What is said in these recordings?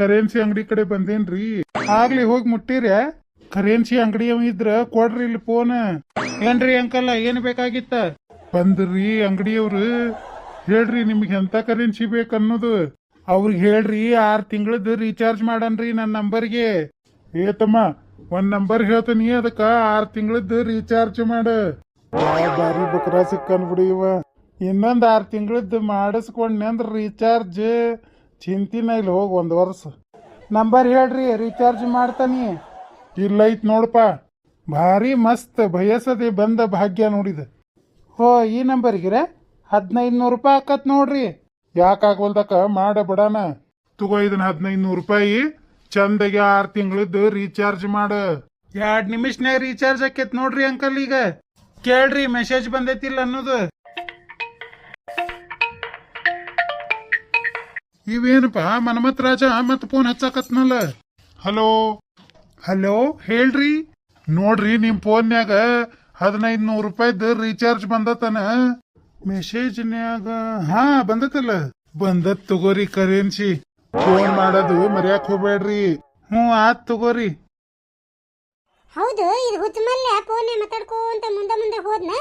Currency ಅಂಗಡಿ ಕಡೆ ಬಂದೇನ್ರಿ? ಆಗ್ಲಿ ಹೋಗಿ ಮುಟ್ಟಿರಿ. ಕರೆನ್ಸಿ ಅಂಗಡಿ ಇದ್ರ ಕೊಡ್ರಿ ಇಲ್ಲಿ ಫೋನ್ ಏನ್ರಿ ಅಂಕಲ್, ಏನ್ ಬೇಕಾಗಿತ್ತ? ಬಂದ್ರಿ ಅಂಗಡಿಯವ್ರು. ಹೇಳ್ರಿ ನಿಮ್ಗೆ ಎಂತ ಕರೆನ್ಸಿ ಬೇಕನ್ನೋದು ಅವ್ರಿಗೆ ಹೇಳ್ರಿ, ಆರ್ ತಿಂಗಳದ್ದು ರೀಚಾರ್ಜ್ ಮಾಡನ್ರಿ ನನ್ನ ನಂಬರ್ಗೆ. ಏ ತಮ್ಮ, ಒಂದ್ ನಂಬರ್ ಹೇಳ್ತೀನಿ ಅದಕ್ಕ, ಆರ್ ತಿಂಗಳದ್ದು ರೀಚಾರ್ಜ್ ಮಾಡ. ಬಾರಿ ಬಕ್ರಾ ಸಿಕ್ಕನ್ ಬಿಡಿ ಇವ. ಇನ್ನೊಂದ್ ಆರ್ ತಿಂಗಳದ್ದು ಮಾಡಿಸ್ಕೊಂಡ್ನೆ ರೀಚಾರ್ಜ್ ಚಿಂತಿನ ಇಲ್ಲ ಹೋಗಿ ಒಂದು ವರ್ಷ. ನಂಬರ್ ಹೇಳ್ರಿ ರೀಚಾರ್ಜ್ ಮಾಡ್ತಾನಿ ಇಲ್ಲ ಐತ್ ನೋಡಪ್ಪ ಭಾರಿ ಮಸ್ತ್ ಬಯಸದೆ ಬಂದ ಭಾಗ್ಯ ನೋಡಿದ. ಹೋ, ಈ ನಂಬರ್ಗಿರ ಹದಿನೈದು ನೂರು ರೂಪಾಯಿ ಆಕತ್ ನೋಡ್ರಿ. ಯಾಕೆ ಮಾಡ ಬಿಡಾನ. ತಗೋ ಇದನ್ನ ಹದಿನೈದು ನೂರು ರೂಪಾಯಿ. ಚಂದಗೆ ಆರು ತಿಂಗಳದ್ದು ರೀಚಾರ್ಜ್ ಮಾಡ. ಎರಡ್ ನಿಮಿಷನ್ಯಾಗ ರೀಚಾರ್ಜ್ ಆಕೇತ್ ನೋಡ್ರಿ ಅಂಕಲ್ ಈಗ. ಕೇಳ್ರಿ ಮೆಸೇಜ್ ಬಂದೈತಿಲ್ಲ ಅನ್ನೋದು. ಇವೇನಪ್ಪ ಮನ್ಮತ್ ರಾಜ ಮತ್ ಫೋನ್ ಹಚ್ಚಾಕತ್ನಲ್ಲ? ಹಲೋ? ಹಲೋ ಹೇಳ್ರಿ. ನೋಡ್ರಿ ನಿಮ್ ಫೋನ್ಯಾಗ ಹದಿನೈದು ನೂರು ರೂಪಾಯ್ದು ರೀಚಾರ್ಜ್ ಬಂದತನ. ಮೆಸೇಜ್ನ್ಯಾಗ ಹಾ ಬಂದತಲ್ಲ ಬಂದತ್ ತಗೋರಿ ಕರೆನ್ಸಿ ಫೋನ್ ಮಾಡೋದು ಮರ್ಯಾಕ್ ಹೋಗ್ಬೇಡ್ರಿ. ಹ್ಞೂ ಆತ್ ತಗೋರಿ. ಹೌದು ಇದು ಹುಚ್ಚಮಲ್ಲೆ ಫೋನ್ ಮಾತಾಡ್ಕೊಂತ ಮುಂದೆ ಮುಂದೆ ಹೋದ್ನ.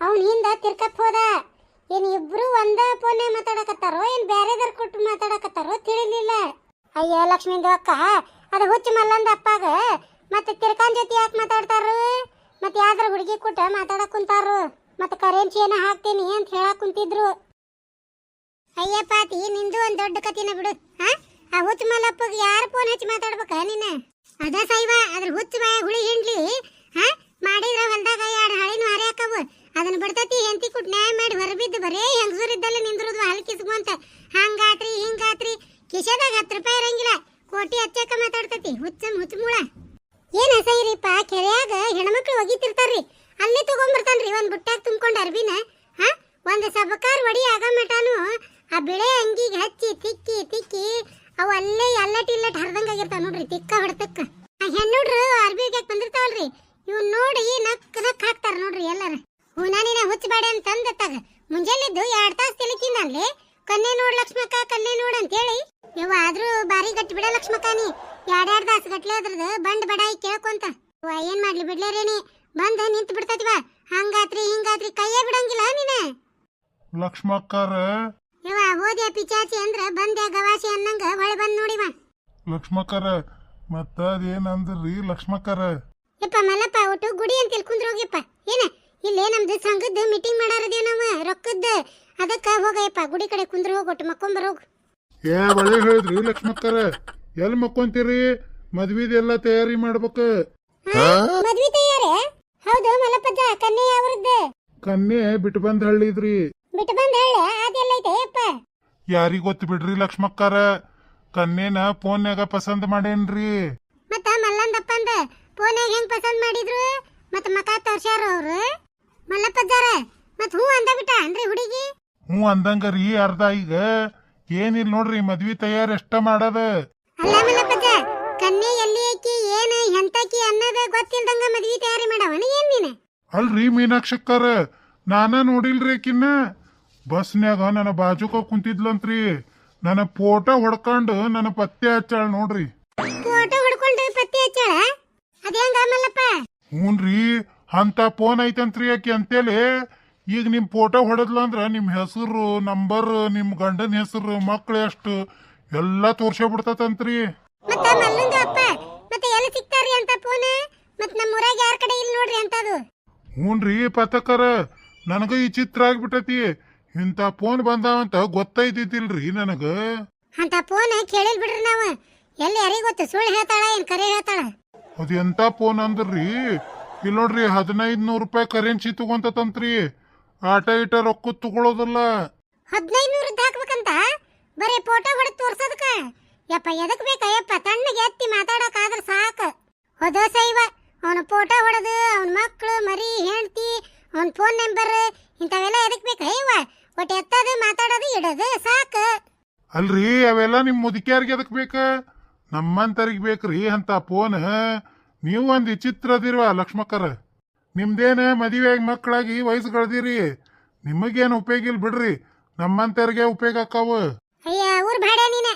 ಅವನ್ ಹಿಂದ ತಿರ್ಕಪ್ ಹೋದ. ಏನ್ ಇಬ್ರು ಒಂದ ಫೋನ್ ಮಾತಾಡಕತ್ತಾರೋ? ಏನ್ ಬ್ಯಾರೆದರ್ ಕೊಟ್ಟು ಮಾತಾಡಕತ್ತಾರೋ ತಿಳಿಲಿಲ್ಲ. ಅಯ್ಯ ಲಕ್ಷ್ಮೀಂದು ಅಕ್ಕ, ಅದ ಹುಚ್ಚ ಮಲ್ಲಂದ ಅಪ್ಪಾಗ, ಮತ್ತೆ ತಿರ್ಕಾನ್ ಜೊತೆ ಯಾಕೆ ಮಾತಾಡ್ತಾರು ಮತ್ತೆ ಯಾವ್ದಾರ ಹುಡುಗಿ ಕೊಟ್ಟ ಮಾತಾಡಕ್ ಕುಂತಾರು ಮತ್ತೆ ಕರೆನ್ಸಿ ಏನ ಹಾಕ್ತೀನಿ ಅಂತ ಹೇಳಕ್ ಕುಂತಿದ್ರು. ಅಯ್ಯ ಪಾತಿ, ನಿಂದು ಒಂದ್ ದೊಡ್ಡ ಕತಿನ ಬಿಡು. ಹಾ ಆ ಹುಚ್ಚ ಮಲ್ಲಪ್ಪಗೆ ಯಾರು ಫೋನ್ ಹಚ್ಚಿ ಮಾತಾಡ್ಬೇಕ ನೀನ? ಅದ ಸೈವ ಅದ್ರ ಹುಚ್ಚ ಹುಳಿ ಹಿಂಡ್ಲಿ. ಹಾ ಮಾಡಿದ್ರ ಹೊಲ್ದಾಗ ಎರಡು ಹಳಿನ ಹಾರಿ ಹಾಕವು ಅದನ್ನ ಬಿಡ್ತತಿ ಹೆಂತಿ ಕುಟ್ ನ್ಯಾಯ ಮಾಡಿ ಹೊರಬಿದ್ದು ಬರೇ ಹೆಂಗಸೂರಿದ್ದಲ್ಲ ನಿಂದ್ರದು, ಹಾಲು ಕಿಸ್ಕೊಂತ. ಹಂಗಾತ್ರಿ, ಹಿಂಗಾತ್ರಿ. ಕಿಶದಾಗ ಹತ್ತು ರೂಪಾಯಿ ಇರಂಗಿಲ್ಲ. ಕೋಟಿ ಹಚ್ಚಕ್ಕ ಮಾತಾಡ್ತತಿ. ಹುಚ್ಚ ಮುಚ್ಚ ಮೂಳ ಏನ್ ಅಸೈರಿಪ್ಪ ಕೆರೆಯಾಗ ಹೆಣ್ಮಕ್ಳು ಒಗಿತಿರ್ತಾರ್ರಿ. ಅಲ್ಲೇ ತಗೊಂಬರ್ತಾನ್ರಿ, ಒಂದ್ ಬುಟ್ಟಾಗ ತುಂಬ್ಕೊಂಡ್ ಅರ್ಬಿನ. ಹಾ, ಒಂದ್ ಸಬಕಾರ್ ಒಡಿ ಆಗ ಮಟಾನು. ಆ ಬಿಳೆ ಅಂಗಿಗೆ ಹಚ್ಚಿ, ತಿಕ್ಕಿ ತಿಕ್ಕಿ, ಅವು ಅಲ್ಲೇ ಎಲ್ಲಟ್ ಇಲ್ಲಟ್ ಹರ್ದಂಗ ಆಗಿರ್ತಾವ ನೋಡ್ರಿ, ತಿಕ್ಕ ಹೊಡ್ತಕ್ಕ. ಆ ಹೆಣ್ಣುಡ್ರು ಅರ್ಬಿಗೆ ಬಂದಿರ್ತಾವಲ್ರಿ. ಇವ್ ನೋಡಿ ನಕ್ ನಕ್ ಹಾಕ್ತಾರ ನೋಡ್ರಿ ಎಲ್ಲಾರ. ಹುನಾನಿನ ಹುಚ್ಚಬೇಡ ಅಂತ ತಂದತ್ತಾಗ ಮುಂಜಾನೆದ್ದು ಎರಡ್ ತಾಸ ತಿಲಕಿನಲ್ಲಿ ಕನ್ನೆ ನೋಡ್ ಲಕ್ಷ್ಮಕ್ಕ ಕನ್ನೆ ನೋಡ್ ಅಂತೇಳಿ. ಯವ್ವ ಆದ್ರೂ ಬಾರಿ ಗಟ್ಟಿ ಬಿಡ ಲಕ್ಷ್ಮಕ್ಕ ನೀ. ಎರಡೆರಡ್ ತಾಸು ಗಟ್ಲೆ ಅದ್ರದ್ದು ಬಂಡ್ ಬಡಾಯಿ ಕೇಳ್ಕೊಂತ. ಏನ್ ಮಾಡ್ಲಿ ಬಿಡ್ಲೇರೇನಿ ಬಂದ ನಿಂತ್ ಬಿಡ್ತತಿವ ಹಂಗಾತ್ರಿ ಹಿಂಗಾತ್ರಿ ಕೈಯೇ ಬಿಡಂಗಿಲ್ಲ ನೀನ. ಲಕ್ಷ್ಮಕ್ಕರ. ಯವ್ವ ಓದ್ಯ ಪಿಚಾಚಿ ಅಂದ್ರ ಬಂದ್ಯಾ ಗವಾಸಿ ಅನ್ನಂಗ ಹೊಳೆ ಬಂದ್ ನೋಡಿವ ಲಕ್ಷ್ಮಕ್ಕರ ಮತ್ತ ಅದೇನಂದ್ರಿ ಲಕ್ಷ್ಮಕ್ಕರ? ಯಪ್ಪ ಮಲ್ಲಪ್ಪ ಒಟ್ಟು ಗುಡಿ ಅಂತ ತಿಳ್ಕೊಂಡ್ರೋಗ್ಯಪ್ಪ ಏನ? ಇಲ್ಲೇ ನಮ್ದು ಸಂಘದ ಮೀಟಿಂಗ್ ಮಾಡಾರದೇ ನಾವು ರೊಕ್ಕದ ಅದಕ್ಕ ಹೋಗಯ್ಯಪ್ಪ ಗುಡಿ ಕಡೆ ಕುಂದ್ರ ಹೋಗೊಟ್ಟು ಒಟ್ಟು ಮಕ್ಕೊಂಬರ್ ಹೋಗು. ಏ ಒಳ್ಳೆ ಹೇಳಿದ್ರಿ ಲಕ್ಷ್ಮಕ್ಕರ. ಎಲ್ಲಿ ಮಕ್ಕೊಂತೀರಿ? ಮದ್ವಿದೆಲ್ಲ ತಯಾರಿ ಮಾಡ್ಬೇಕು. ಮದ್ವಿ ತಯಾರಿ? ಹೌದು ಮಲ್ಲಪ್ಪಜ್ಜ ಕನ್ನೆ ಅವ್ರದ್ದು ಕನ್ಯೆ ಬಿಟ್ಟು ಬಂದ್ ಹಳ್ಳಿದ್ರಿ ಬಿಟ್ಟು ಬಂದ ಹಳ್ಳಿ ಅದೆಲ್ಲ ಐತೆ ಅಪ್ಪ ಯಾರಿಗ್ ಗೊತ್ತು ಬಿಡ್ರಿ ಲಕ್ಷ್ಮಕ್ಕರ? ಕನ್ಯೆನ ಫೋನ್ಯಾಗ ಪಸಂದ್ ಮಾಡೇನ್ರಿ. ಮತ್ತ ಮಲ್ಲಂದಪ್ಪ ಅಂದ ಫೋನ್ಯಾಗ ಹೆಂಗ್ ಪಸಂದ್ ಮಾಡಿದ್ರು? ಮತ್ತ ಮಕ ತೋರ್ಸ್ಯಾರ ಅವ್ರು? ಮಲ್ಲಪ್ಪಜ್ಜಾರ ಮತ್ ಹೂ ಅಂದ ಬಿಟ್ಟ ಅನ್ರಿ ಹುಡುಗಿ? ಹ್ಞೂ ಅಂದಂಗರಿ ಅರ್ಧ ಈಗ. ಏನಿಲ್ಲ ನೋಡ್ರಿ ಮದ್ವಿ ತಯಾರಿ ಎಷ್ಟ ಮಾಡದ? ಅಲ್ಲ ಮಲ್ಲಪ್ಪಜ್ಜ ಕನ್ಯೆ ಎಲ್ಲಿ ಐಕಿ ಏನ ಎಂತಕಿ ಅನ್ನದ ಗೊತ್ತಿಲ್ದಂಗ ಮದ್ವಿ ತಯಾರಿ ಮಾಡವನ ಏನ್ ನೀನ? ಅಲ್ರಿ ಮೀನಾಕ್ಷಕ್ಕರ ನಾನ ನೋಡಿಲ್ರಿ ಆಕಿನ್ನ. ಬಸ್ನ್ಯಾಗ ನನ್ನ ಬಾಜುಕ ಕುಂತಿದ್ಲಂತ್ರಿ. ನನ್ನ ಫೋಟೋ ಹೊಡ್ಕೊಂಡು ನನ್ನ ಪತ್ತೆ ಹಚ್ಚಾಳ ನೋಡ್ರಿ. ಫೋಟೋ ಹೊಡ್ಕೊಂಡು ಪತ್ತೆ ಹಚ್ಚಾಳ? ಅದೇಂಗ ಮಲ್ಲಪ್ಪ? ಹ್ಞೂನ್ರಿ ಅಂತ ಫೋನ್ ಐತಂತ್ರಿ ಯಾಕೆ ಅಂತೇಳಿ ಈಗ ನಿಮ್ಮ ಫೋಟೋ ಹೊಡೆದ್ಲಂದ್ರ ನಿಮ್ಮ ಹೆಸರು ನಂಬರ್ ನಿಮ್ಮ ಗಂಡನ ಹೆಸರು ಮಕ್ಳು ಎಷ್ಟು ಎಲ್ಲ ತೋರ್ಸೇ ಬಿಡ್ತತಂತ್ರಿ ಮತ್ತೆ ಮಲ್ಲಂದು ಅಪ್ಪ ಮತ್ತೆ ಎಲ್ಲಿ ಸಿಗ್ತಾರಿ ಅಂತ ಫೋನ್ ಮತ್ತೆ ನಮ್ಮ ಊರಾಗ ಯಾರ ಕಡೆ ಇಲ್ಲ ನೋಡ್ರಿ ಅಂತದು? ಹ್ಞೂನ್ರಿ ಪತಕರ ನನಗ ಈ ಚಿತ್ರ ಆಗ್ಬಿಟ್ಟತಿ. ಇಂಥ ಫೋನ್ ಬಂದಾವಂತ ಗೊತ್ತೈತಿದ್ದಿಲ್ರಿ ನನಗ. ಅಂತ ಫೋನ್ ಕೇಳಿಲ್ ಬಿಡ್ರಿ ನಾವು. ಎಲ್ಲಿ ಯಾರಿಗ್ ಗೊತ್ತು? ಸುಳ್ಳು ಹೇಳ್ತಾಳ ಏನ್ ಕರೆ ಹೇಳ್ತಾಳ? ಅದು ಎಂತ ಫೋನ್ ಅಂದ್ರಿ? ಇಲ್ಲಿ ನೋಡ್ರಿ ಹದಿನೈದು ನೂರು ರೂಪಾಯಿ ಕರೆನ್ಸಿ ತಗೊಂತತಂತ್ರಿ ಆಟ ಇಟ ರೊಕ್ಕ ತಗೊಳೋದಿಲ್ಲ. ಹದಿನೈದು ನೂರದ್ದು ಹಾಕ್ಬೇಕಂತ? ಬರೀ ಫೋಟೋ ಹೊಡೆದು ತೋರ್ಸೋದಕ್ಕ? ಯಪ್ಪ ಎದಕ್ ಬೇಕ? ಯಪ್ಪ ತಣ್ಣಗೆ ಎತ್ತಿ ಮಾತಾಡಕ್ ಸಾಕು. ಹೋದ ಸೈವ ಅವನ ಫೋಟೋ ಹೊಡೆದು ಅವನ ಮಕ್ಕಳು ಮರಿ ಹೆಂಡತಿ ಅವನ ಫೋನ್ ನಂಬರ್ ಇಂಥವೆಲ್ಲ ಎದಕ್ ಬೇಕ? ಇವ ಒಟ್ಟು ಎತ್ತದು ಮಾತಾಡೋದು ಇಡೋದು ಸಾಕು. ಅಲ್ರಿ ಅವೆಲ್ಲ ನಿಮ್ಮ ಮುದುಕಿಯರಿಗೆ ಅದಕ್ ಬೇಕ? ನಮ್ಮಂತರಿಗೆ ಬೇಕ್ರಿ ಅಂತ ಫೋನ್ ನೀವು ಒಂದು ವಿಚಿತ್ರ ಅದಿರ್ವ ಲಕ್ಷ್ಮಕ್ಕರ ನಿಮ್ದೇನ ಮದುವೆಯಾಗಿ ಮಕ್ಕಳಾಗಿ ವಯಸ್ಸುಗಳದಿರಿ ನಿಮಗೇನು ಉಪಯೋಗ ಇಲ್ಲ ಬಿಡ್ರಿ ನಮ್ಮಂತರಿಗೆ ಉಪಯೋಗ ಆಕಾವು ಅಯ್ಯ ಊರ್ ಬಾಡೆ ನೀನ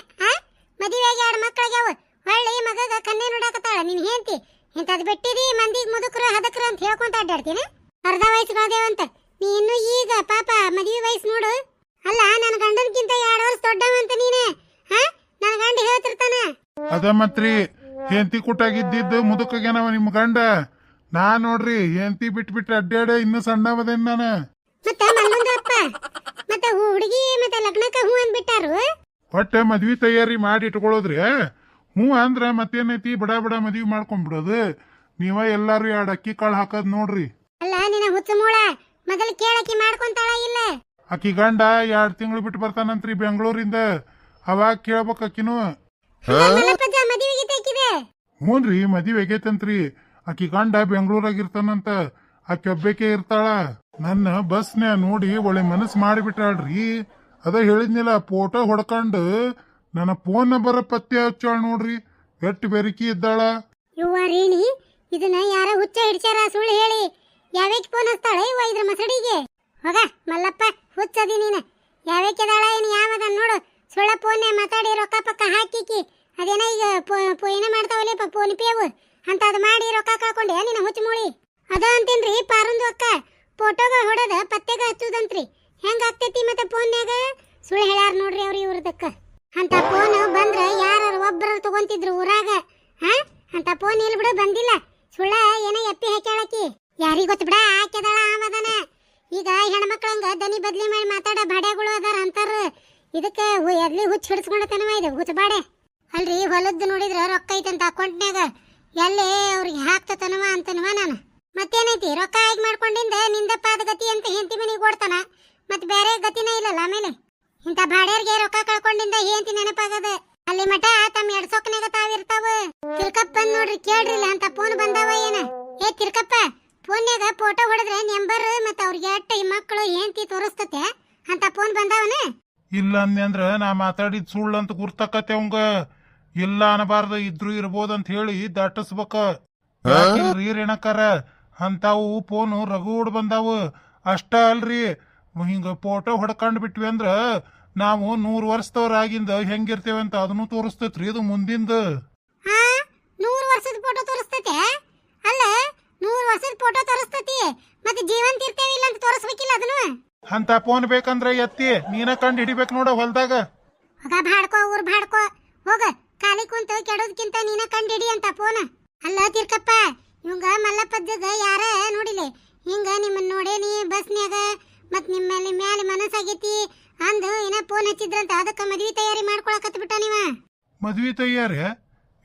ಮದುವೆಯಾಗಿ ಎರಡು ಮಕ್ಕಳಿಗ್ಯಾವ ಹೊಳ್ಳಿ ಮಗಗ ಕನ್ನೆ ನೋಡಾಕತ್ತಾಳ ನಿನ್ ಹೆಂಡತಿ? ಇಂಥದ್ ಬಿಟ್ಟಿದಿ ಮಂದಿಗೆ ಮುದುಕರು ಹದಕ್ರ ಅಂತ ಹೇಳ್ಕೊಂತ ಅಡ್ಡಾಡ್ತೀನಿ. ಅರ್ಧ ವಯಸ್ಸುಗಳದೇವಂತ ನೀ ಇನ್ನು ಈಗ ಪಾಪ ಮದುವೆ ವಯಸ್ಸು ನೋಡು. ಅಲ್ಲ ನನ್ನ ಗಂಡನ್ಕಿಂತ ಎರಡು ವರ್ಷ ದೊಡ್ಡವಂತ ನೀನೆ ಹಾ ನನ್ನ ಗಂಡ ಹೇಳ್ತಿರ್ತಾನ. ಅದ ಮತ್ರಿ ಹೆಂಡತಿ ಕುಟ್ಟಾಗಿದ್ದಿದ್ದು ಮುದುಕಗೇನವ ನಿಮ್ ಗಂಡ? ನಾ ನೋಡ್ರಿ ಹೆಂಡತಿ ಬಿಟ್ಬಿಟ್ಟು ಅಡ್ಡಾಡ ಇನ್ನು ಸಣ್ಣವದೇನ್ ನಾನು? ಮತ್ತ ಮಲ್ಲೊಂದು ಅಪ್ಪ ಮತ್ತ ಹುಡುಗಿ ಮತ್ತೆ ಲಗ್ನಕ್ಕ ಹೂ ಅಂದ್ಬಿಟ್ಟಾರು? ಒಟ್ಟೆ ಮದ್ವಿ ತಯಾರಿ ಮಾಡಿ ಇಟ್ಕೊಳ್ಳೋದ್ರಿ ಹ್ಞೂ ಅಂದ್ರ ಮತ್ತೇನೈತಿ? ಬಡ ಬಡ ಮದ್ವಿ ಮಾಡ್ಕೊಂಡ್ಬಿಡೋದು ನೀವ ಎಲ್ಲಾರು ಎರಡು ಅಕ್ಕಿ ಕಾಳು ಹಾಕದ್ ನೋಡ್ರಿ. ಅಲ್ಲ ನಿನ್ನ ಹುಚ್ಚ ಮೂಳ ಮೊದಲು ಮಾಡ್ಕೊಂತಾಳ ಇಲ್ಲ? ಅಕ್ಕಿ ಗಂಡ ಎರಡ್ ತಿಂಗಳು ಬಿಟ್ಟು ಬರ್ತಾನಂತ್ರಿ ಬೆಂಗಳೂರಿಂದ. ಅವಾಗ ಕೇಳ್ಬೇಕು ಅಕ್ಕಿನೂ. ತೆಕ್ಕಿದೆ ರೀ ಮದುವೆ ಆಗೈತಂತ್ರಿ. ಆಕಿ ಗಂಡ ಬೆಂಗಳೂರಾಗ ಇರ್ತಾನಂತ ಆಕಿ ಒಬ್ಬಕೆ ಇರ್ತಾಳ. ನನ್ನ ಬಸ್ನ ನೋಡಿ ಒಳ್ಳೆ ಮನಸ್ಸು ಮಾಡಿಬಿಟ್ಟಾಳ್ರಿ ಅದ ಹೇಳಿದ್ನಿಲ್ಲ ಫೋಟೋ ಹೊಡ್ಕೊಂಡು ನನ್ನ ಫೋನ್ ನಂಬರ್ ಪತ್ತೆ ಹಚ್ಚಾಳ ನೋಡ್ರಿ. ಎಟ್ಟು ಬೆರಕಿ ಇದ್ದಾಳ. ರೀ ರೇಣಿ, ಇದನ್ನ ಯಾರ ಹುಚ್ಚ ಹಿಡ್ಸ್ಯಾರ ಸುಳ್ಳು ಹೇಳಿ. ಯಾವ್ಯಾಕೆ ಫೋನ್ ಹಚ್ತಾಳೆ ಇವ ಇದ್ರ ಮಸಡಿಗೆ? ಹೋಗ, ಮಲ್ಲಪ್ಪ, ಹುಚ್ಚದಿ ನೀನ. ಯಾವ್ಯಾಕೆದಾಳ ಏನು ಯಾವದ ನೋಡು. ಸುಳ್ಳ ಫೋನ್ನೇ ಮಾತಾಡಿ ರೊಕ್ಕ ಪಕ್ಕ ಹಾಕಿಕಿ. ಅದೇನ ಈಗ ಏನ ಮಾಡ್ತಾವಲ್ಲಪ್ಪ ಫೋನ್ ಪೇವು ಅಂತ ಅದು ಮಾಡಿ ರೊಕ್ಕ ಕಳ್ಕೊಂಡೆ ನಿನ್ನ ಹುಚ್ಚ ಮೂಳಿ. ಅದ ಅಂತೀನ್ರಿ ಪಾರಂದು ಅಕ್ಕ. ಫೋಟೋಗ ಹೊಡದ ಪತ್ತೆಗ ಹಚ್ಚುದಂತ್ರಿ. ಹೆಂಗ ಆಗ್ತೈತಿ ಮತ್ತೆ ಫೋನ್ಯಾಗ? ಸುಳ್ಳು ಹೇಳ್ಯಾರ ನೋಡ್ರಿ ಅವ್ರಿ ಇವ್ರದಕ್ಕ. ಅಂತ ಫೋನ್ ಬಂದ್ರ ಯಾರು ಒಬ್ಬರ ತಗೊಂತಿದ್ರು ಊರಾಗ. ಹಾ? ಅಂತ ಫೋನ್ ಇಲ್ಲಿ ಬಿಡು, ಬಂದಿಲ್ಲ. ಸುಳ್ಳ ಏನೋ ಎಪ್ಪಿ ಹಾಕ್ಯಾಳಕಿ? ಯಾರಿಗ್ ಗೊತ್ತ ಬಿಡ ಹಾಕ್ಯದಾಳ ಆಮದನ ಈಗ ಹೆಣ್ಮಕ್ಳಂಗ ದನಿ ಬದ್ಲಿ ಮಾಡಿ ಮಾತಾಡ ಬಾಡ್ಯಾಗಳು ಅದಾರ ಅಂತಾರ. ಇದಕ್ಕೆ ಎಲ್ಲಿ ಹುಚ್ಚ ಹಿಡಿಸ್ಕೊಂಡತನವ ಇದು, ಹುಚ್ಚ ಬಾಡೆ. ಅಲ್ರಿ, ಹೊಲದ್ದು ನೋಡಿದ್ರ ರೊಕ್ಕ ಐತಂತ ಅಕೌಂಟ್ನ್ಯಾಗ. ಎಲ್ಲಿ ಅವ್ರಿಗೆ ಹಾಕ್ತತನವ ಅಂತನವ ನಾನು. ಮತ್ತೇನೈತಿ, ರೊಕ್ಕ ಆಯ್ಕೆ ಮಾಡ್ಕೊಂಡಿಂದ ನಿಂದ ಪಾದ ಗತಿ ಅಂತ ಹೆಂಡತಿ ಮನೆಗೆ ಓಡ್ತಾನ. ಮತ್ತೆ ಬೇರೆ ಗತಿನೇ ಇಲ್ಲಲ್ಲ ಆಮೇಲೆ. ಇಂಥ ಬಾಡ್ಯಾರ್ಗೆ ರೊಕ್ಕ ಕಳ್ಕೊಂಡಿಂದ ಹೆಂಡತಿ ನೆನಪಾಗದ. ಅಲ್ಲಿ ಮಠ, ತಮ್ಮ ಎರಡ್ ಸೊಕ್ಕನಾಗ ತಾವಿರ್ತಾವ ತಿರ್ಕಪ್ಪ ನೋಡ್ರಿ, ಕೇಳ್ರಿಲ್ಲ ಅಂತ ಫೋನ್ ಬಂದಾವ ಏನ? ಏ ತಿರ್ಕಪ್ಪ ಫೋನ್ಯಾಗ ಫೋಟೋ ಹೊಡೆದ್ರೆ ನಂಬರ್ ಮತ್ತೆ ಅವ್ರಿಗೆ ಎಟ್ಟ ಮಕ್ಕಳು ಹೆಂಡತಿ ತೋರಿಸ್ತತೆ? ಅಂತ ಫೋನ್ ಬಂದಾವನ? ಇಲ್ಲ ಅಂದ್ರೆ ನಾ ಮಾತಾಡಿದ್ ಸುಳ್ಳು ಅಂತ ಗುರ್ತಕತ್ತೆ ಅವಂಗ. ಇಲ್ಲ ಅನ್ನಬಾರ್ದು ಇದ್ರು ಅಂತ ಹೇಳಿ ದಾಟಿಸ್ಬೇಕ. ಯಾಕಿಲ್ರಿ ರೇಣಕಾರ? ಅಂತಾವು ಫೋನು ರಗೂಡ್ ಬಂದಾವು. ಅಷ್ಟ ಅಲ್ರಿ. ಹಿಂಗ ಫೋಟೋ ಹೊಡ್ಕೊಂಡ್ ಬಿಟ್ವಿ ಅಂದ್ರ ನಾವು ನೂರ್ ವರ್ಷದವ್ರಾಗಿಂದ ಹೆಂಗಿರ್ತೇವೆ ಅಂತ ಅದನ್ನು ತೋರಿಸ್ತೈತ್ರಿ ಇದು ಮುಂದಿಂದ. ಹಾ? ನೂರು ವರ್ಷದ ಫೋಟೋ ತೋರಿಸ್ತೈತೆ? ಅಲ್ಲ ನೂರ್ ವರ್ಷದ ಫೋಟೋ ತೋರಿಸ್ತೈತಿ. ಮತ್ತೆ ಜೀವಂತ ಇರ್ತೇವೆ ಇಲ್ಲ ಅಂತ ತೋರಿಸ್ಬೇಕಿಲ್ಲ ಅದನ್ನು? ಅಂತ ಫೋನ್ ಬೇಕಂದ್ರೆ ಎತ್ತಿ ನೀನ ಕಂಡು ಹಿಡಿಬೇಕು ನೋಡ ಹೊಲ್ದಾಗ. ಹೋಗ ಬಾಡ್ಕೋ ಊರ್ ಬಾಡ್ಕೋ ಹೋಗ. ಖಾಲಿ ಕುಂತ ಕೆಡೋದಕ್ಕಿಂತ ನೀನ ಕಂಡಿಡಿ ಅಂತ ಫೋನ್ ಅಲ್ಲ ತಿರ್ಕಪ್ಪ, ಇವಂಗ ಮಲ್ಲಪ್ಪಜ್ಜಗ ಯಾರ ನೋಡಿಲೆ? ಹಿಂಗ ನಿಮ್ಮನ್ನ ನೋಡೇನಿ ಬಸ್ನ್ಯಾಗ ಮತ್ ನಿಮ್ಮ ಮೇಲೆ ಮ್ಯಾಲೆ ಮನಸ್ಸಾಗೈತಿ. ಅಂದು ಏನ ಫೋನ್ ಹಚ್ಚಿದ್ರಂತ ಅದಕ್ಕ ಮದ್ವಿ ತಯಾರಿ ಮಾಡ್ಕೊಳಕತ್ ಬಿಟ್ಟ ನೀವ. ಮದ್ವಿ ತಯಾರಿ?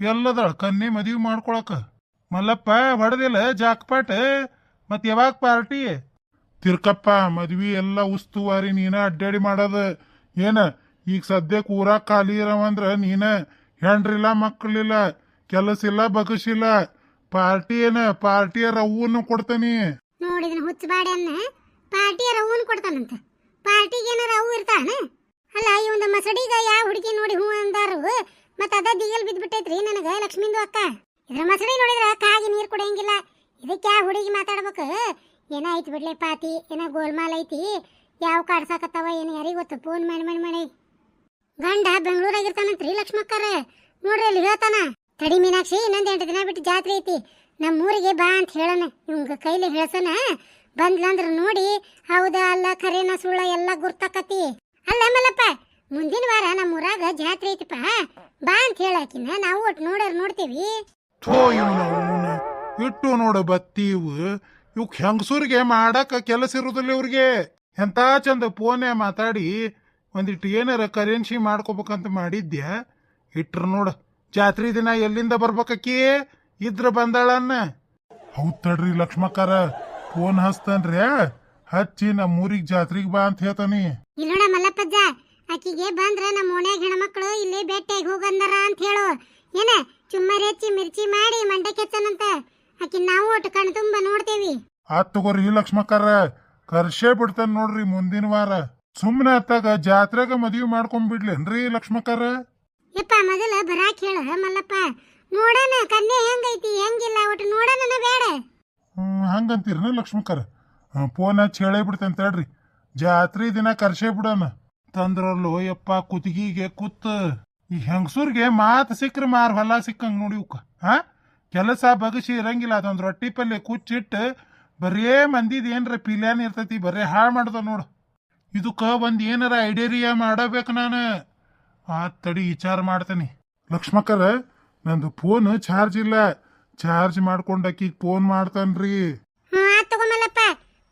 ಎಲ್ಲದಳ ಕನ್ನಿ ಮದ್ವಿ ಮಾಡ್ಕೊಳಕ? ಮಲ್ಲಪ್ಪ, ಹೊಡೆದಿಲ್ಲ ಜಾಕ್ಪಾಟ್? ಮತ್ ಯಾವಾಗ ಪಾರ್ಟಿ? ತಿರ್ಕಪ್ಪ, ಮದ್ವಿ ಎಲ್ಲ ಉಸ್ತುವಾರಿ ನೀನ ಅಡ್ಡಾಡಿ ಮಾಡೋದು. ಏನ, ಈಗ ಸದ್ಯಕ್ಕೆ ಊರಾಗ ಖಾಲಿ ಇರವಂದ್ರ ನೀನ ಹೆಂಡ್ರಿಲ್ಲ ಮಕ್ಕಳಿಲ್ಲ ಕೆಲಸ ಇಲ್ಲ ಬಗಸಿಲ್ಲ ಪಾರ್ಟಿ ಏನ ಪಾರ್ಟಿಯ ರವ್ವನ್ನು ಕೊಡ್ತಾನಿ. ನೋಡಿದ್ರ ಹುಚ್ಚ ಬಾಡ್ಯನ್ನ ಪಾರ್ಟಿಯ ರವ್ವನ್ ಕೊಡ್ತಾನಂತ. ಏನ ರವ್ವು ಇರ್ತಾನ ಅಲ್ಲ, ಇವಂದ ಮಸಡಿಗ ಯಾವ ಹುಡುಗಿ ನೋಡಿ ಹೂ ಅಂದಾರು? ಮತ್ತ ಅದ ದಿಗಲ್ ಬಿದ್ಬಿಟ್ಟೈತ್ರಿ ನನಗ, ಲಕ್ಷ್ಮಿಂದು ಅಕ್ಕ. ಇದ್ರ ಮಸಡಿ ನೋಡಿದ್ರ ಕಾಗಿ ನೀರ್ ಕುಡಿಯಂಗಿಲ್ಲ. ಇದಕ್ಕೆ ಯಾವ ಹುಡುಗಿ ಮಾತಾಡ್ಬೇಕು? ಏನ ಐತಿ ಬಿಡ್ಲೆ ಪಾತಿ, ಏನ ಗೋಲ್ಮಾಲ್ ಐತಿ? ಯಾವ ಕಾಡ್ಸಾಕತ್ತಾವ ಏನು ಯಾರಿಗೆ ಗೊತ್ತು? ಫೋನ್ ಮಾಡಿ ಮಾಡಿ ಮಾಡಿ. ಗಂಡ ಬೆಂಗಳೂರಾಗಿರ್ತಾನಂತ್ರಿ ಲಕ್ಷ್ಮಕ್ಕಾರ. ನೋಡ್ರಿ ಅಲ್ಲಿ ಹೇಳ್ತಾನ, ತಡಿ ಮೀನಾಕ್ಷಿ, ಇನ್ನೊಂದ್ ಎಂಟು ದಿನ ಬಿಟ್ಟು ಜಾತ್ರೆ ಐತಿ. ನಮ್ಮ ಊರಿಗೆ ಬಾ ಅಂತ ಹೇಳನ ಇವಂಗ ಕೈಲಿ ಹೇಳ್ಸನ ಬಂದ್ಲಂದ್ರ ನೋಡಿ, ಹೌದಾ ಅಲ್ಲ ಖರೇನ ಸುಳ್ಳ ಎಲ್ಲ ಗುರ್ತಾಕತಿ. ಅಲ್ಲ ಮಲ್ಲಪ್ಪ, ಮುಂದಿನ ವಾರ ನಮ್ಮ ಊರಾಗ ಜಾತ್ರೆ ಐತಿಪ್ಪ. ಬಾ ಅಂತ ಹೇಳಾಕಿನ ನಾವು ಒಟ್ಟು ನೋಡೋರು ನೋಡ್ತೀವಿ. ಇಟ್ಟು ನೋಡ ಬತ್ತಿ ಇವು. ಇವ್ ಹೆಂಗಸೂರಿಗೆ ಮಾಡಾಕ ಕೆಲಸ ಇರುದಿಲ್ಲ ಇವ್ರಿಗೆ. ಎಂತ ಚಂದ ಫೋನೆ ಮಾತಾಡಿ ಒಂದಿಟ್ಟು ಏನಾರ ಕರೆನ್ಸಿ ಮಾಡ್ಕೋಬೇಕಂತ ಮಾಡಿದ್ಯ? ಇಟ್ರ ನೋಡು ಜಾತ್ರೆ ದಿನ ಎಲ್ಲಿಂದ ಬರ್ಬೇಕಕ್ಕಿ? ಇದ್ರ ಬಂದಾಳನ್ನ. ಹೌದ್ ತಡ್ರಿ ಲಕ್ಷ್ಮಕ್ಕರ ಫೋನ್ ಹಚ್ತಾನ್ರಿ ಹಚ್ಚಿ ನಮ್ಮ ಊರಿಗೆ ಜಾತ್ರೆಗೆ ಬಾ ಅಂತ ಹೇಳ್ತಾನಿ. ಇಲ್ಲೋಣ ಮಲ್ಲಪ್ಪಜ್ಜ ಆಕಿಗೆ ಬಂದ್ರ ನಮ್ಮ ಓಣ್ಯಾಗ ಹೆಣ್ಮಕ್ಳು ಇಲ್ಲೇ ಭೇಟಿಯಾಗಿ ಹೋಗಂದಾರ ಅಂತ ಹೇಳು. ಏನ ಚುಮ್ಮರಿ ಹೆಚ್ಚಿ ಮಿರ್ಚಿ ಮಾಡಿ ಮಂಡಕ್ಕೆ ಹೆಚ್ಚನಂತ ಆಕಿ ನಾವು ಒಟ್ಟು ಕಣ್ ತುಂಬ ನೋಡ್ತೇವಿ. ಆತ್ ತಗೋರಿ ಲಕ್ಷ್ಮಕ್ಕರ ಕರ್ಸೇ ಬಿಡ್ತಾನ ನೋಡ್ರಿ ಮುಂದಿನ ವಾರ. ಸುಮ್ಮನೆ ಅತ್ತಾಗ ಜಾತ್ರೆಗ ಮದುವೆ ಮಾಡ್ಕೊಂಡ್ಬಿಡ್ಲೇನ್ರಿ ಲಕ್ಷ್ಮಕ್ಕಾರ ಯಪ್ಪ ಮೊದಲ ಬರಾಕ್ ಹೇಳ ಮಲ್ಲಪ್ಪ. ನೋಡೋಣ ಕನ್ಯೆ ಹೆಂಗೈತಿ ಹೆಂಗಿಲ್ಲ ಒಟ್ಟು ನೋಡೋಣ ಬೇಡ. ಹ್ಮ್ ಹಂಗಂತೀರನ ಲಕ್ಷ್ಮಕ್ಕಾರ ಫೋನ್ ಹಚ್ಚಿ ಹೇಳೇ ಬಿಡ್ತೇನೆ ತಡ್ರಿ. ಜಾತ್ರೆ ದಿನ ಕರ್ಸೇ ಬಿಡೋಣ. ತಂದ್ರಲ್ಲೋ ಯಪ್ಪ ಕುತ್ತಿಗೆಗೆ ಕುತ್ತ ಈ ಹೆಂಗಸೂರ್ಗೆ ಮಾತು ಸಿಕ್ಕ್ರ ಮಾರ್ ಹೊಲ ಸಿಕ್ಕಂಗ್ ನೋಡಿ ಉಕ್ಕ. ಹಾ? ಕೆಲಸ ಬಗಸಿ ಇರಂಗಿಲ್ಲ ಅದೊಂದು ರೊಟ್ಟಿ ಪಲ್ಯ ಕುಚ್ಚಿಟ್ಟು ಬರೇ ಮಂದಿದ್ ಏನ್ರ ಪಿಲ್ಯಾನ್ ಇರ್ತೈತಿ ಬರೇ ಹಾಳು ಮಾಡ್ದ ನೋಡು. ಇದಕ್ಕ ಒಂದು ಏನಾರ ಐಡಿಯರಿಯಾ ಮಾಡಬೇಕು ನಾನು. ಆ ತಡಿ ವಿಚಾರ ಮಾಡ್ತೇನೆ. ಲಕ್ಷ್ಮಕ್ಕರ ನಂದು ಫೋನ್ ಚಾರ್ಜ್ ಇಲ್ಲ. ಚಾರ್ಜ್ ಮಾಡ್ಕೊಂಡು ಆಕಿಗೆ ಫೋನ್ ಮಾಡ್ತಾನ್ರಿ ತಗೊಂಬಲ್ಲಪ್ಪ.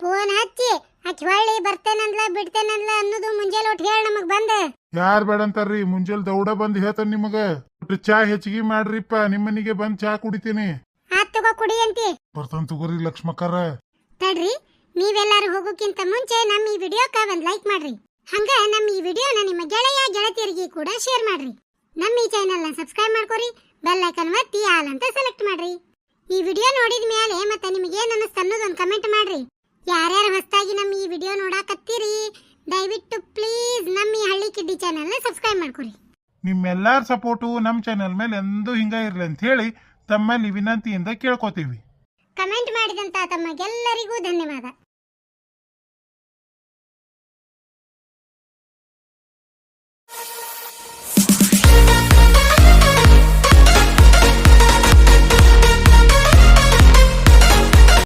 ಫೋನ್ ಹಚ್ಚಿ ಹಚ್ಚಿ ಹೊಳ್ಳಿ ಬರ್ತೇನಂದ್ಲ ಬಿಡ್ತೇನಂದ್ಲ ಅನ್ನೋದು ಮುಂಜಾನೆ ಒಟ್ಟು ಹೇಳಿ ನಮಗ್ ಬಂದ. ಯಾರ್ ಬೇಡ ಅಂತಾರ್ರಿ ಮುಂಜಾನೆ ದೌಡ ಬಂದ್ ಹೇಳ್ತಾನ ನಿಮಗ. ಒಟ್ಟು ಚಾ ಹೆಚ್ಚಿಗೆ ಮಾಡ್ರಿಪ್ಪ ನಿಮ್ಮನಿಗೆ ಬಂದ್ ಚಾ ಕುಡಿತೀನಿ. ಆತ್ ತಗೋ ಕುಡಿ ಅಂತಿ. ಬರ್ತಾನ ತಗೋರಿ ಲಕ್ಷ್ಮಕ್ಕರ. ತಡ್ರಿ ನೀವೆಲ್ಲರೂ ಹೋಗೋಕ್ಕಿಂತ ಮುಂಚೆ ನಮ್ಮ ಈ ವಿಡಿಯೋಕ ಒಂದು ಲೈಕ್ ಮಾಡ್ರಿ. ಹಂಗ ನಮ್ಮ ಈ ವಿಡಿಯೋನ ನಿಮ್ಮ ಗೆಳೆಯ ಗೆಳತಿಯರಿಗೆ ಕೂಡ ಶೇರ್ ಮಾಡ್ರಿ. ನಮ್ಮ ಈ ಚಾನೆಲ್ನ ಸಬ್ಸ್ಕ್ರೈಬ್ ಮಾಡ್ಕೊರಿ ಬೆಲ್ ಐಕನ್ ಒತ್ತಿ ಆಲ್ ಅಂತ ಸೆಲೆಕ್ಟ್ ಮಾಡ್ರಿ. ಈ ವಿಡಿಯೋ ನೋಡಿದ ಮೇಲೆ ಮತ್ತೆ ನಿಮಗೆ ಏನು ಅನ್ನಿಸ್ತು ಅನ್ನೋದೊಂದು ಕಮೆಂಟ್ ಮಾಡ್ರಿ. ಯಾರ್ಯಾರು ಹೊಸದಾಗಿ ನಮ್ಮ ಈ ವಿಡಿಯೋ ನೋಡಾಕತ್ತೀರಿ ದಯವಿಟ್ಟು ಪ್ಲೀಸ್ ನಮ್ಮ ಈ ಹಳ್ಳಿ ಕಿಡ್ಡಿ ಚಾನೆಲ್ನ ಸಬ್ಸ್ಕ್ರೈಬ್ ಮಾಡ್ಕೊರಿ. ನಿಮ್ಮೆಲ್ಲರ ಸಪೋರ್ಟು ನಮ್ಮ ಚಾನೆಲ್ ಮೇಲೆ ಎಂದೂ ಹಿಂಗ ಇರಲಿ ಅಂತ ಹೇಳಿ ತಮ್ಮಲ್ಲಿ ವಿನಂತಿಯಿಂದ ಕೇಳ್ಕೊತೀವಿ. ಕಮೆಂಟ್ ಮಾಡಿದಂತ ತಮಗೆಲ್ಲರಿಗೂ ಧನ್ಯವಾದ.